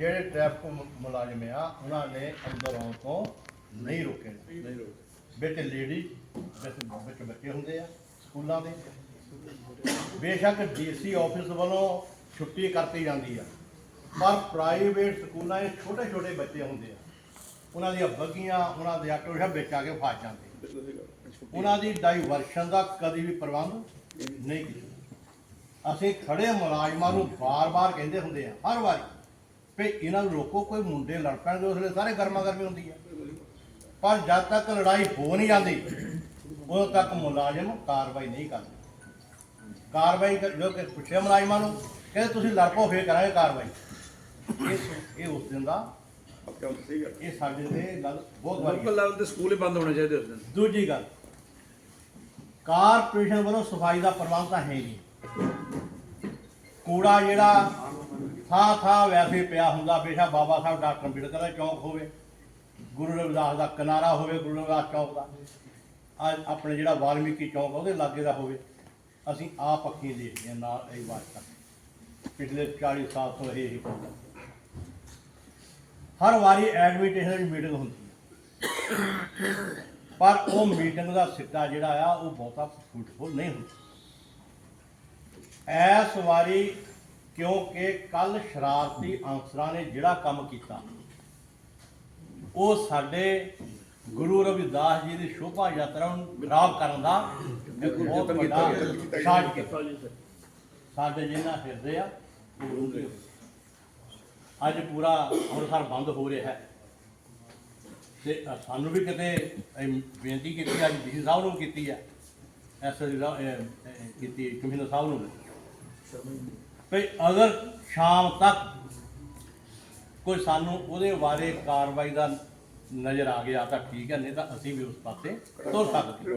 ਜਿਹੜੇ ਟ੍ਰੈਫਿਕ ਮੁਲਾਜ਼ਮ ਆ ਉਹਨਾਂ ਨੇ ਅੰਦਰ ਆਉਣ ਤੋਂ ਨਹੀਂ ਰੋਕੇ ਨਹੀਂ ਰੋਕ। ਵਿੱਚ ਲੇਡੀ ਵਿੱਚ ਬੱਚੇ ਹੁੰਦੇ ਆ ਸਕੂਲਾਂ ਦੇ। ਬੇਸ਼ੱਕ ਡੀਸੀ ਆਫਿਸ ਵੱਲੋਂ ਛੁੱਟੀ ਕਰਤੀ ਜਾਂਦੀ ਆ ਪਰ ਪ੍ਰਾਈਵੇਟ ਸਕੂਲਾਂ 'ਚ ਛੋਟੇ ਛੋਟੇ ਬੱਚੇ ਹੁੰਦੇ ਆ। ਉਹਨਾਂ ਦੀਆਂ ਬੱਗੀਆਂ ਉਹਨਾਂ ਦੇ ਆਟੋ ਸ਼ਾ ਵਿੱਚ ਆ ਕੇ ਫਸ ਜਾਂਦੇ। ਉਹਨਾਂ ਦੀ ਡਾਈਵਰਸ਼ਨ ਦਾ ਕਦੀ ਵੀ ਪ੍ਰਬੰਧ ਨਹੀਂ ਕੀਤਾ। ਅਸੀਂ ਖੜੇ ਮੁਲਾਜ਼ਮਾਂ ਨੂੰ ਬਾਰ-ਬਾਰ ਕਹਿੰਦੇ ਹੁੰਦੇ ਆ ਹਰ ਵਾਰੀ ਵੀ ਇਹਨਾਂ ਨੂੰ ਰੋਕੋ ਕੋਈ ਮੁੰਡੇ ਲੜ ਪੈਣਗੇ ਉਸ ਵੇਲੇ ਸਾਰੇ ਗਰਮਾ ਗਰਮੀ ਹੁੰਦੀ ਆ। ਪਰ ਜਦ ਤੱਕ ਲੜਾਈ ਹੋ ਨਹੀਂ ਜਾਂਦੀ ਉਦੋਂ ਤੱਕ ਮੁਲਾਜ਼ਮ ਕਾਰਵਾਈ ਨਹੀਂ ਕਰਦੇ। ਕਾਰਵਾਈ ਕਰ- ਜੋ ਕਿ ਪੁੱਛਿਆ ਮੁਲਾਜ਼ਮਾਂ ਨੂੰ ਕਹਿੰਦੇ ਤੁਸੀਂ ਲੜ ਪਓ ਫੇਰ ਕਰਾਂਗੇ ਕਾਰਵਾਈ। ਇਹ ਇਹ ਉਸ ਦਿਨ ਦਾ ਇਹ ਸਾਡੇ ਤੇ ਗੱਲ ਬਹੁਤ ਵਾਰੀ ਲੋਕਲ ਲੈਵਲ ਤੇ ਸਕੂਲ ਹੀ ਬੰਦ ਹੋਣੇ ਚਾਹੀਦੇ ਉਸ ਦਿਨ। ਦੂਜੀ ਗੱਲ ਕਾਰਪੋਰੇਸ਼ਨ ਵੱਲੋਂ ਸਫ਼ਾਈ ਦਾ ਪ੍ਰਬੰਧ ਤਾਂ ਹੈ ਨਹੀਂ। ਕੂੜਾ ਜਿਹੜਾ ਥਾਂ ਥਾਂ ਵੈਸੇ ਪਿਆ ਹੁੰਦਾ, ਬੇਸ਼ੱਕ ਬਾਬਾ ਸਾਹਿਬ ਡਾਕਟਰ ਅੰਬੇਡਕਰ ਦਾ ਚੌਂਕ ਹੋਵੇ, ਗੁਰੂ ਰਵਿਦਾਸ ਦਾ ਕਿਨਾਰਾ ਹੋਵੇ, ਗੁਰੂ ਰਵਿਦਾਸ ਚੌਂਕ ਦਾ। ਅੱਜ ਆਪਣੇ ਜਿਹੜਾ ਵਾਲਮੀਕੀ ਚੌਂਕ ਉਹਦੇ ਲਾਗੇ ਦਾ ਹੋਵੇ। ਅਸੀਂ ਆਪ ਅੱਖੀਂ ਦੇਖਦੇ ਹਾਂ ਨਾਲ ਇਹ ਬਾਤ ਪਿਛਲੇ 40 ਸਾਲ ਤੋਂ ਇਹ ਹੀ ਹਰ ਵਾਰੀ ਐਡਮਿਨਿਸਟ੍ਰੇਸ਼ਨ ਦੀ ਮੀਟਿੰਗ ਹੁੰਦੀ ਹੈ ਪਰ ਉਹ ਮੀਟਿੰਗ ਦਾ ਸਿੱਟਾ ਜਿਹੜਾ ਆ, ਉਹ ਬਹੁਤਾ ਫਰੂਟਫੁਲ ਨਹੀਂ ਹੁੰਦਾ। ਐਸ ਵਾਰੀ ਕਿਉਂਕਿ ਕੱਲ ਸ਼ਰਾਰਤੀ ਅਨਸਰਾਂ ਨੇ ਜਿਹੜਾ ਕੰਮ ਕੀਤਾ ਉਹ ਸਾਡੇ ਗੁਰੂ ਰਵਿਦਾਸ ਜੀ ਦੀ ਸ਼ੋਭਾ ਯਾਤਰਾ ਨੂੰ ਖਰਾਬ ਕਰਨ ਦਾ ਇੱਕ ਬਹੁਤ ਯਤਨ ਵੱਡਾ ਕੀਤਾ, ਯਤਨ ਕੀਤਾ। ਸਾਡੇ ਜਿਹਨਾਂ ਫਿਰਦੇ ਆ ਉਹ ਰੁਕੇ ਅੱਜ ਪੂਰਾ ਅੰਮ੍ਰਿਤਸਰ ਬੰਦ ਹੋ ਰਿਹਾ ਹੈ। ਤੇ ਸਾਨੂੰ ਵੀ ਕਿਤੇ ਬੇਨਤੀ ਕੀਤੀ ਅੱਜ ਡੀਸੀ ਸਾਹਿਬ ਨੂੰ ਕੀਤੀ ਹੈ ਐਸਐਸਡੀ ਸਾਹਿਬ ਕੀਤੀ ਕਮਿਸ਼ਨਰ ਸਾਹਿਬ ਨੂੰ ਵੀ ਅਗਰ ਸ਼ਾਮ ਤੱਕ ਕੋਈ ਸਾਨੂੰ ਉਹਦੇ ਬਾਰੇ ਕਾਰਵਾਈ ਦਾ ਨਜ਼ਰ ਆ ਗਿਆ ਤਾਂ ਠੀਕ ਹੈ ਨਹੀਂ ਤਾਂ ਅਸੀਂ ਵੀ ਉਸ ਪਾਸੇ ਤੁਰ ਸਕਦੇ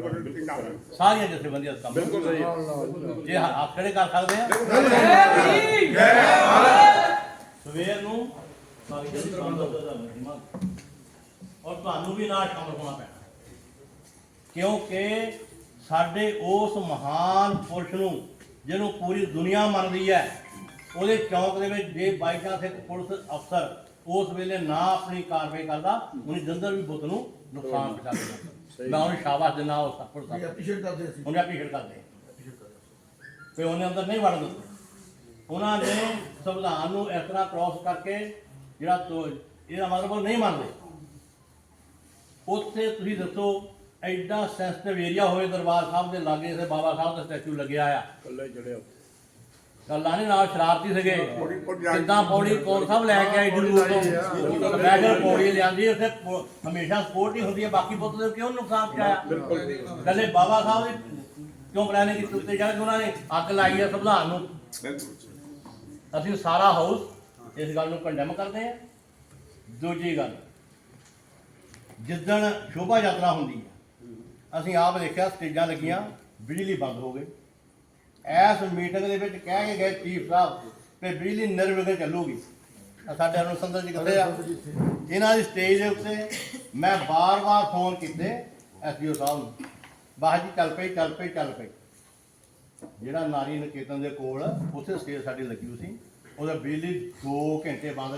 ਹਾਂ। ਸਾਰੀਆਂ ਜਥੇਬੰਦੀਆਂ ਕੰਮ ਬਿਲਕੁਲ ਸਹੀ ਹੈ। ਜੇ ਹੱਥ ਖੜੇ ਕਰ ਸਕਦੇ ਆ ਸਵੇਰ ਨੂੰ ਸਾਰੀ ਮਹਿਮਾ। ਔਰ ਤੁਹਾਨੂੰ ਵੀ ਨਾਲ ਸ਼ਾਮਲ ਹੋਣਾ ਪੈਣਾ। ਕਿਉਂਕਿ ਸਾਡੇ ਉਸ ਮਹਾਨ ਪੁਰਸ਼ ਨੂੰ ਜਿਹਨੂੰ ਪੂਰੀ ਦੁਨੀਆ ਮੰਨਦੀ ਹੈ ਉਹਦੇ ਚੌਂਕ ਦੇ ਵਿੱਚ ਜੇ ਬਾਈ ਚਾਂਸ ਇੱਕ ਪੁਲਿਸ ਅਫਸਰ ਉਸ ਵੇਲੇ ਨਾ ਆਪਣੀ ਕਾਰਵਾਈ ਕਰਦਾ ਉਹਨੇ ਜੰਦਰ ਵੀ ਬੁੱਤ ਨੂੰ ਨੁਕਸਾਨ ਪਹੁੰਚਾ ਦੇਣਾ ਮੈਂ ਉਹਨੂੰ ਸ਼ਾਬਾਸ਼ ਦਿੰਦਾ ਉਸ ਪੁਲਿਸ ਇਹ ਅਫਸਰ ਐਪਰੀਸ਼ੀਏਟ ਕਰਦੇ ਸੀ। ਉਹਨੇ ਐਪਰੀਸ਼ੀਏਟ ਕਰਦੇ। ਤੇ ਉਹਨੇ ਅੰਦਰ ਨਹੀਂ ਵੜਨ ਦਿੱਤਾ। ਉਹਨਾਂ ਨੇ ਸੰਵਿਧਾਨ ਨੂੰ ਇਸ ਤਰ੍ਹਾਂ ਕ੍ਰਾਸ ਕਰਕੇ ਜਿਹੜਾ ਤੋ- ਇਹਦਾ ਮਤਲਬ ਉਹ ਨਹੀਂ ਮੰਨਦੇ। ਉੱਥੇ ਤੁਸੀਂ ਦੱਸੋ ਐਡਾ ਸੈਂਸਿਟਿਵ ਏਰੀਆ ਹੋਵੇ ਦਰਬਾਰ ਸਾਹਿਬ ਦੇ ਲਾਗੇ ਇਥੇ ਬਾਬਾ ਸਾਹਿਬ ਦਾ ਸਟੈਚੂ ਲੱਗਿਆ ਆ। ਕੱਲਾ ਹੀ ਚੜਿਆ ਗੱਲਾਂ ਨਹੀਂ ਨਾਲ ਸ਼ਰਾਰਤੀ ਸੀਗੇ। ਕਿੱਦਾਂ ਪੌੜੀ ਕੋਲ ਸਾਹਿਬ ਲੈ ਕੇ ਆਈ ਦੂਰ ਤੋਂ ਮੈਂ ਕਿਹਾ ਪੌੜੀ ਲਿਆਂਦੀ ਉੱਥੇ ਹਮੇਸ਼ਾ ਸਪੋਰਟ ਹੀ ਹੁੰਦੀ ਹੈ ਬਾਕੀ ਪੁੱਤ ਦੇ ਕਿਉਂ ਨੁਕਸਾਨ ਪਹੁੰਚਾਇਆ ਕੱਲੇ ਬਾਬਾ ਸਾਹਿਬ ਦੀ ਕਿਉਂ ਪਲਾਨਿੰਗ ਕੀਤੀ ਉੱਤੇ ਜਾ ਕੇ ਉਹਨਾਂ ਨੇ ਅੱਗ ਲਾਈ ਹੈ ਸੰਵਿਧਾਨ ਨੂੰ? ਬਿਲਕੁਲ ਅਸੀਂ ਸਾਰਾ ਹਾਊਸ ਇਸ ਗੱਲ ਨੂੰ ਕੰਡੈਮ ਕਰਦੇ ਹਾਂ। ਦੂਜੀ ਗੱਲ ਜਿੱਦਣ ਸ਼ੋਭਾ ਯਾਤਰਾ ਹੁੰਦੀ ਹੈ ਅਸੀਂ ਆਪ ਦੇਖਿਆ ਸਟੇਜਾਂ ਲੱਗੀਆਂ ਬਿਜਲੀ ਬੰਦ ਹੋ ਗਈ। ਐਸ ਮੀਟਿੰਗ ਦੇ ਵਿੱਚ ਕਹਿ ਕੇ ਗਏ ਚੀਫ ਸਾਹਿਬ ਕਿ ਬਿਜਲੀ ਨਿਰਵਿਘਨ ਚੱਲੂਗੀ। ਆਹ ਸਾਡੇ ਅਰੁਣ ਜੀ ਕਿੱਥੇ ਆ? ਇਹਨਾਂ ਦੀ ਸਟੇਜ ਦੇ ਉੱਤੇ ਮੈਂ ਬਾਰ-ਬਾਰ ਫੋਨ ਕੀਤੇ ਐਸਡੀਓ ਸਾਹਿਬ ਨੂੰ। ਬਾਹਰ ਜੀ, ਚੱਲ ਪਈ ਚੱਲ ਪਈ ਚੱਲ ਪਈ। ਜਿਹੜਾ ਨਾਰੀ ਨਿਕੇਤਨ ਦੇ ਕੋਲ, ਉੱਥੇ ਸਟੇਜ ਸਾਡੀ ਲੱਗੀ ਹੋਈ ਸੀ। ਉਹਦਾ ਬਿਜਲੀ 2 ਘੰਟੇ ਬੰਦ